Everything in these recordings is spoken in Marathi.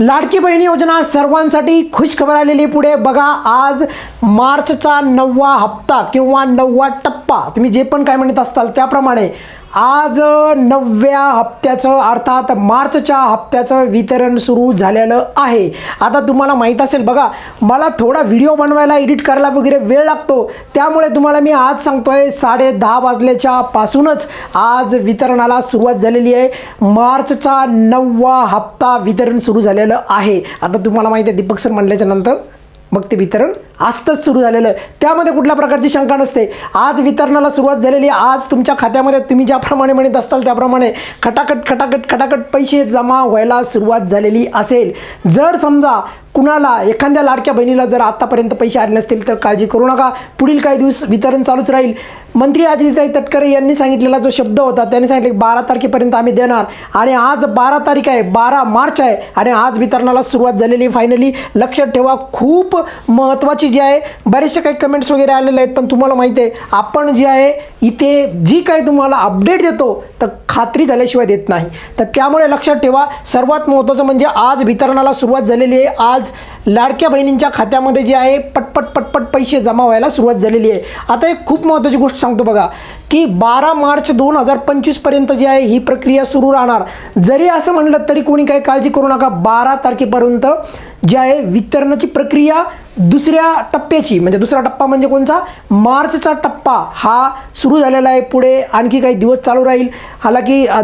लाडकी बहिणी योजना सर्वांसाठी खुश खबर आलेली पुढे. बघा आज मार्चचा नववा हप्ता किंवा नववा टप्पा तुम्ही जे पण काय म्हणत असताल त्याप्रमाणे आज नवव्या हप्त्याचं अर्थात मार्चच्या हप्त्याचं वितरण सुरू झालेलं आहे. आता तुम्हाला माहीत असेल बघा मला थोडा व्हिडिओ बनवायला एडिट करायला वगैरे वेळ लागतो. त्यामुळे तुम्हाला मी आज सांगतोय साडे दहा वाजल्याच्या पासूनच आज वितरणाला सुरुवात झालेली आहे. मार्चचा नववा हप्ता वितरण सुरू झालेलं आहे. आता तुम्हाला माहिती आहे दीपक सर म्हणल्याच्या नंतर मग ते वितरण आजच सुरू झालेलं आहे. त्यामध्ये कुठल्या प्रकारची शंका नसते. आज वितरणाला सुरुवात झालेली आज तुमच्या खात्यामध्ये तुम्ही ज्याप्रमाणे म्हणत असताल त्याप्रमाणे खटाखट खटाखट खटाखट पैसे जमा व्हायला सुरुवात झालेली असेल. जर समजा कुणाला एखाद्या लाडक्या बहिणीला जर आत्तापर्यंत पैसे आले नसतील तर काळजी करू नका. पुढील काही दिवस वितरण चालूच राहील. मंत्री आदित्य तटकरे यांनी सांगितलेला जो शब्द होता त्यांनी सांगितले की बारा तारखेपर्यंत आम्ही देणार. आणि आज बारा तारीख आहे बारा मार्च आहे आणि आज वितरणाला सुरुवात झालेली आहे. फायनली लक्षात ठेवा खूप महत्त्वाची जी आहे बरेचसे काही कमेंट्स वगैरे आलेले आहेत पण तुम्हाला माहिती आहे आपण जी आहे इथे जी काही तुम्हाला अपडेट देतो तर खात्री झाल्याशिवाय देत नाही. तर त्यामुळे लक्षात ठेवा सर्वात महत्त्वाचं म्हणजे आज वितरणाला सुरुवात झालेली आहे. आज लाडक्या बहिणींच्या खात्यामध्ये जे आहे पटपट पटपट पैसे जमा व्हायला सुरुवात झालेली आहे. आता एक खूप महत्त्वाची गोष्ट सांगतो बघा की बारा मार्च दोन हजार पंचवीसपर्यंत जी आहे ही प्रक्रिया सुरू राहणार. जरी असं म्हणलं तरी कोणी काही काळजी करू नका बारा तारखेपर्यंत जी आहे वितरणाची प्रक्रिया दुसऱ्या टप्प्याची. म्हणजे दुसरा टप्पा म्हणजे कोणचा? मार्चचा टप्पा. हा सुरू झालेला आहे पुढे. आणखी काही दिवस चालू राहील. हालाकी अ,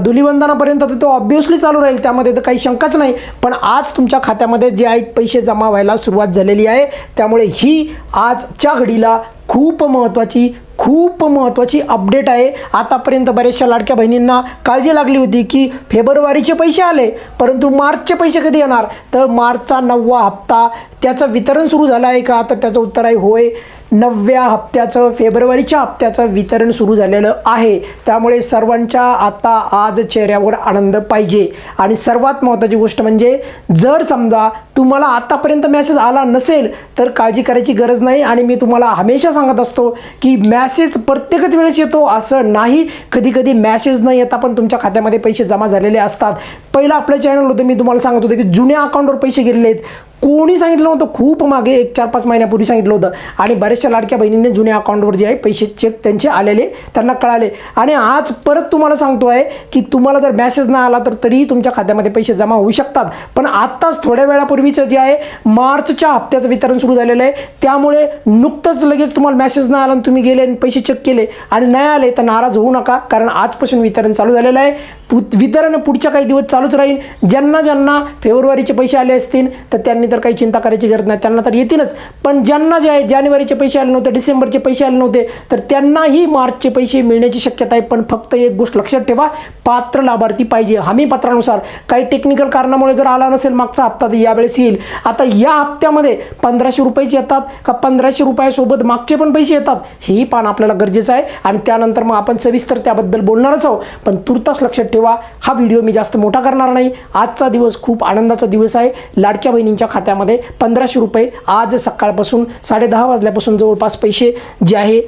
तर तो ऑब्वियसली चालू राहील. त्यामध्ये तर काही शंकाच नाही. पण आज तुमच्या खात्यामध्ये जे आहेत पैसे जमा व्हायला सुरुवात झालेली आहे. त्यामुळे ही आजच्या घडीला खूप महत्त्वाची खूप महत्त्वाची अपडेट आहे. आतापर्यंत बऱ्याचशा लाडक्या बहिणींना काळजी लागली होती की फेब्रुवारीचे पैसे आले परंतु मार्चचे पैसे कधी येणार? तर मार्चचा नववा हप्ता त्याचं वितरण सुरू झालं आहे का? तर त्याचं उत्तर आहे होय. नवव्या हप्त्याचं फेब्रुवारीच्या हप्त्याचं वितरण सुरू झालेलं आहे. त्यामुळे सर्वांच्या आता आज चेहऱ्यावर आनंद पाहिजे. आणि सर्वात महत्त्वाची गोष्ट म्हणजे जर समजा तुम्हाला आत्तापर्यंत मॅसेज आला नसेल तर काळजी करायची गरज नाही. आणि मी तुम्हाला हमेशा सांगत असतो की मॅसेज प्रत्येकच वेळेस येतो असं नाही. कधी कधी मॅसेज न येता पण तुमच्या खात्यामध्ये पैसे जमा झालेले असतात. पहिलं आपलं चॅनल होतं मी तुम्हाला सांगत होतो की जुन्या अकाउंटवर पैसे गेलेले आहेत. कोणी सांगितलं नव्हतं? खूप मागे एक चार पाच महिन्यापूर्वी सांगितलं होतं. आणि बऱ्याचशा लाडक्या बहिणींनी जुन्या अकाउंटवर जे आहे पैसे चेक त्यांचे आलेले त्यांना कळाले. आणि आज परत तुम्हाला सांगतो आहे की तुम्हाला जर मॅसेज नाही आला तर तरीही तुमच्या खात्यामध्ये पैसे जमा होऊ शकतात. पण आत्ताच थोड्या वेळापूर्वीचं जे आहे मार्चच्या हप्त्याचं वितरण सुरू झालेलं आहे. त्यामुळे नुकतंच लगेच तुम्हाला मॅसेज नाही आला आणि तुम्ही गेले आणि पैसे चेक केले. आणि नाही आले तर नाराज होऊ नका कारण आजपासून वितरण चालू झालेलं आहे. पु वितरण पुढच्या काही दिवस चालूच राहील. ज्यांना ज्यांना फेब्रुवारीचे पैसे आले असतील तर त्यांनी तर काही चिंता करायची गरज नाही. त्यांना तर येतीलच. पण ज्यांना जे आहे जानेवारीचे पैसे आले नव्हते डिसेंबरचे पैसे आले नव्हते तर त्यांनाही मार्चचे पैसे मिळण्याची शक्यता आहे. पण फक्त एक गोष्ट लक्षात ठेवा पात्र लाभार्थी पाहिजे. हमी पत्रानुसार काही टेक्निकल कारणामुळे जर आला नसेल मागचा हप्ता तर यावेळेस येईल. आता या हप्त्यामध्ये पंधराशे रुपयेच येतात का पंधराशे रुपयासोबत मागचे पण पैसे येतात? हेही पान आपल्याला गरजेचं आहे. आणि त्यानंतर मग आपण सविस्तर त्याबद्दल बोलणारच आहोत. पण तुर्तास लक्षात ठेवा हा व्हिडिओ मी जास्त मोठा करणार नाही. आजचा दिवस खूप आनंदाचा दिवस आहे. लाडक्या बहिणींच्या खात्यामध्ये पंधराशे रुपये आज सकाळपासून साडेदहा वाजल्यापासून जवळपास पैसे जे आहे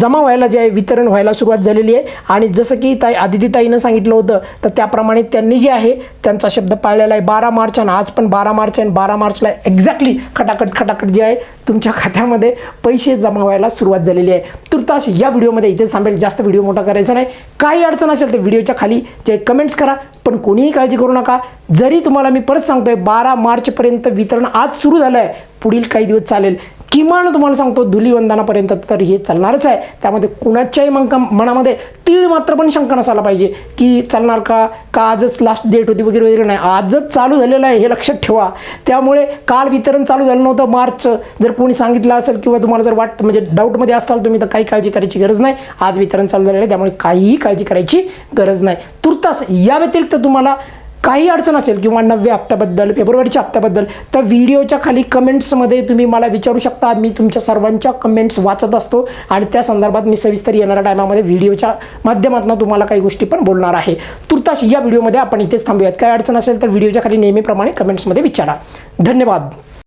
जमा व्हायला जे आहे वितरण व्हायला सुरुवात झालेली आहे. आणि जसं की ताई आदितीताईनं सांगितलं होतं तर त्याप्रमाणे त्यांनी जे आहे त्यांचा शब्द पाळलेला आहे. बारा मार्च आणि आज पण बारा मार्च आहे. आणि बारा मार्चला एक्झॅक्टली खटाखट खटाखट जे आहे तुमच्या खात्यामध्ये पैसे जमा व्हायला सुरुवात झालेली आहे. तुर्तास या व्हिडिओमध्ये इथे थांबेल. जास्त व्हिडिओ मोठा करायचा नाही. काही अडचण असेल तर व्हिडिओच्या खाली जे कमेंट्स करा. पण कोणीही काळजी करू नका. जरी तुम्हाला मी परत सांगतोय बारा मार्चपर्यंत वितरण आज सुरू झालं आहे पुढील काही दिवस चालेल. किमान तुम्हाला सांगतो धुलीवंदनापर्यंत तर हे चालणारच आहे. त्यामध्ये कुणाच्याही मग मनामध्ये तीळ मात्र पण शंका नसायला पाहिजे की चालणार का? का आजच लास्ट डेट होती वगैरे वगैरे नाही. आजच चालू झालेलं आहे हे लक्षात ठेवा. त्यामुळे काल वितरण चालू झालं नव्हतं मार्चचं जर कोणी सांगितलं असेल किंवा तुम्हाला जर वाट म्हणजे डाऊटमध्ये असाल तुम्ही तर काही काळजी करायची गरज नाही. आज वितरण चालू झालेलं आहे त्यामुळे काहीही काळजी करायची गरज नाही. तुर्तास या व्यतिरिक्त तुम्हाला काही अडचण असेल किंवा नवव्या हप्त्याबद्दल फेब्रुवारीच्या हप्त्याबद्दल तर व्हिडिओच्या खाली कमेंट्समध्ये तुम्ही मला विचारू शकता. मी तुमच्या सर्वांच्या कमेंट्स वाचत असतो आणि त्या संदर्भात मी सविस्तर येणाऱ्या टायमामध्ये व्हिडिओच्या माध्यमातून तुम्हाला काही गोष्टी पण बोलणार आहे. तुर्तास या व्हिडिओमध्ये आपण इथेच थांबूयात. काय अडचण असेल तर व्हिडिओच्या खाली नेहमीप्रमाणे कमेंट्समध्ये विचारा. धन्यवाद.